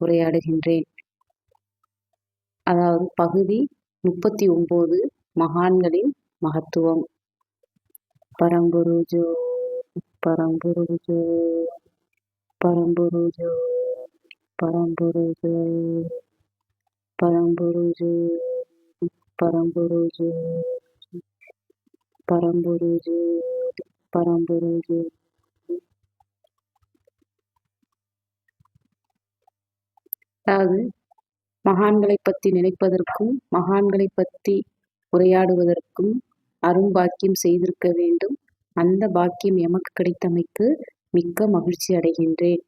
உரையாடுகின்றேன். அதாவது பகுதி முப்பத்தி ஒன்பது மகான்களின் மகத்துவம். பரம்புருஜோ பரம்புருஜோ பரம்புருஜோ பரம்புருஜோ பரம்புருஜோ பரம்புருஜோ பரம்புருஜோ பரம்புருஜோ. அதாவது மகான்களை பற்றி நினைப்பதற்கும் மகான்களை பற்றி உரையாடுவதற்கும் அரும்பாக்கியம் செய்திருக்க வேண்டும். அந்த பாக்கியம் எமக்கு கிடைத்தமைக்கு மிக்க மகிழ்ச்சி அடைகின்றேன்.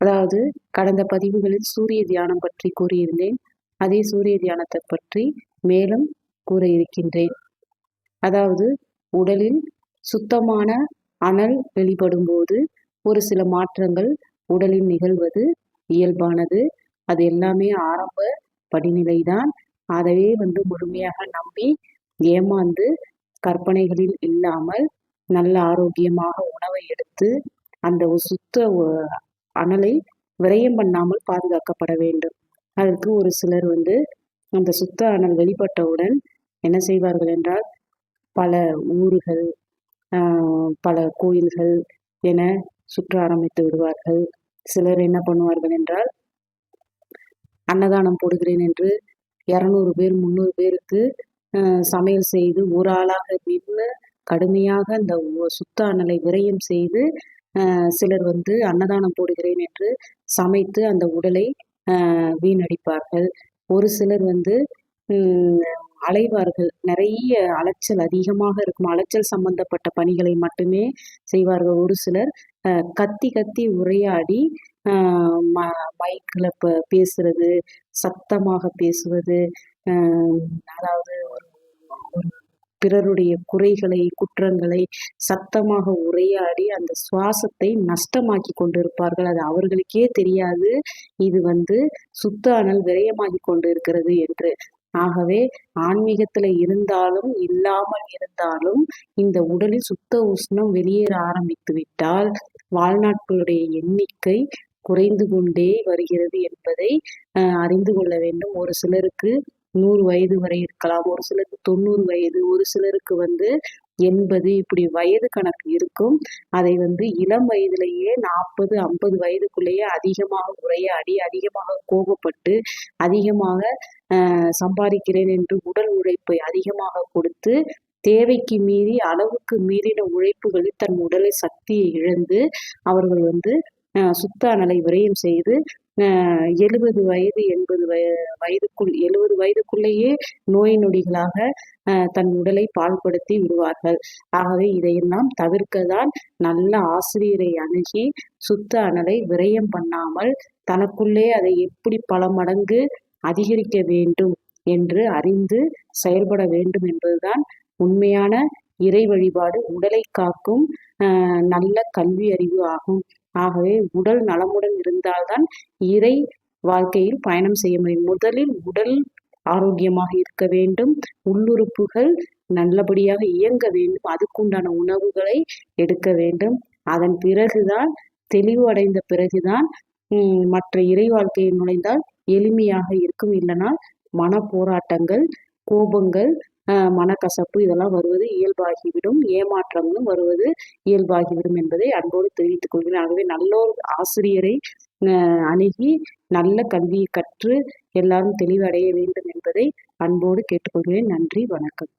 அதாவது கடந்த பதிவுகளில் சூரிய தியானம் பற்றி கூறியிருந்தேன். அதே சூரிய தியானத்தை பற்றி மேலும் கூற இருக்கின்றேன் அதாவது உடலில் சுத்தமான அனல் வெளிப்படும் போது ஒரு சில மாற்றங்கள் உடலில் நிகழ்வது இயல்பானது. அது எல்லாமே ஆரம்ப படிநிலை தான் அதவே வந்து முழுமையாக நம்பி ஏமாந்து கற்பனைகளில் இல்லாமல் நல்ல ஆரோக்கியமாக உணவை எடுத்து அந்த சுத்த அனலை விரயம் பண்ணாமல் பாதுகாக்கப்பட வேண்டும். அதற்கு ஒரு சிலர் வந்து அந்த சுத்த அனல் வெளிப்பட்டவுடன் என்ன செய்வார்கள் என்றால் பல ஊர்கள் பல கோயில்கள் என சுற்ற ஆரம்பித்து விடுவார்கள். சிலர் என்ன பண்ணுவார்கள் என்றால் அன்னதானம் போடுகிறேன் என்று இரநூறு பேர் முந்நூறு பேருக்கு சமையல் செய்து ஒரு ஆளாக நின்று கடுமையாக அந்த சுத்த அனலை விரயம் செய்து சிலர் வந்து அன்னதானம் போடுகிறேன் என்று சமைத்து அந்த உடலை வீணடிப்பார்கள். ஒரு சிலர் வந்து அலைவார்கள். நிறைய அலைச்சல் அதிகமாக இருக்கும். அலைச்சல் சம்பந்தப்பட்ட பணிகளை மட்டுமே செய்வார்கள். ஒரு சிலர் கத்தி கத்தி உரையாடி ம மைக்கில் இப்போ பேசுறது சத்தமாக பேசுவது அதாவது ஒரு ஒரு பிறருடைய குறைகளை குற்றங்களை சத்தமாக உரையாடி அந்த சுவாசத்தை நஷ்டமாக்கி கொண்டிருப்பார்கள். அது அவர்களுக்கே தெரியாது. இது வந்து சுத்த அனல் விரயமாகி கொண்டு இருக்கிறது என்று. ஆகவே ஆன்மீகத்துல இருந்தாலும் இல்லாமல் இருந்தாலும் இந்த உடலில் சுத்த உஷ்ணம் வெளியேற ஆரம்பித்து விட்டால் வாழ்நாட்களுடைய எண்ணிக்கை குறைந்து கொண்டே வருகிறது என்பதை அறிந்து கொள்ள வேண்டும். ஒரு சிலருக்கு நூறு வயது வரை இருக்கலாம். ஒரு சிலருக்கு தொண்ணூறு வயது ஒரு சிலருக்கு வந்து எண்பது இப்படி வயது கணக்கு இருக்கும். அதை வந்து இளம் வயதிலேயே நாற்பது ஐம்பது வயதுக்குள்ளேயே அதிகமாக உரையாடி அதிகமாக கோபப்பட்டு அதிகமாக சம்பாதிக்கிறேன் என்று உடல் உழைப்பை அதிகமாக கொடுத்து தேவைக்கு மீறி அளவுக்கு மீறின உழைப்புகளில் தன் உடலை சக்தியை இழந்து அவர்கள் வந்து சுத்த அனலை விரயம் செய்து எழுபது வயது எண்பது வய வயதுக்குள் எழுபது வயதுக்குள்ளேயே நோய் நொடிகளாக தன் உடலை பால்படுத்தி விடுவார்கள். ஆகவே இதையெல்லாம் தவிர்க்கதான் நல்ல ஆசிரியரை அணுகி சுத்த அனலை விரயம் பண்ணாமல் தனக்குள்ளே அதை எப்படி பல மடங்கு அதிகரிக்க வேண்டும் என்று அறிந்து செயல்பட வேண்டும் என்பதுதான் உண்மையான இறை வழிபாடு. உடலை காக்கும் நல்ல கல்வி அறிவு ஆகும். ஆகவே உடல் நலமுடன் இருந்தால்தான் இறை வாழ்க்கையில் பயணம் செய்ய முடியும். முதலில் உடல் ஆரோக்கியமாக இருக்க வேண்டும். உள்ளுறுப்புகள் நல்லபடியாக இயங்க வேண்டும். அதுக்குண்டான உணவுகளை எடுக்க வேண்டும். அதன் பிறகுதான் தெளிவு அடைந்த பிறகுதான் மற்ற இறை வாழ்க்கையில் நுழைந்தால் எளிமையாக இருக்கும். இல்லைனா மன போராட்டங்கள் கோபங்கள் மனக்கசப்பு இதெல்லாம் வருவது இயல்பாகிவிடும். ஏமாற்றங்களும் வருவது இயல்பாகிவிடும் என்பதை அன்போடு தெரிவித்துக் கொள்கிறேன். ஆகவே நல்லோர் ஆசிரியரை அணுகி நல்ல கல்வியை கற்று எல்லாரும் தெளிவடைய வேண்டும் என்பதை அன்போடு கேட்டுக்கொள்கிறேன். நன்றி வணக்கம்.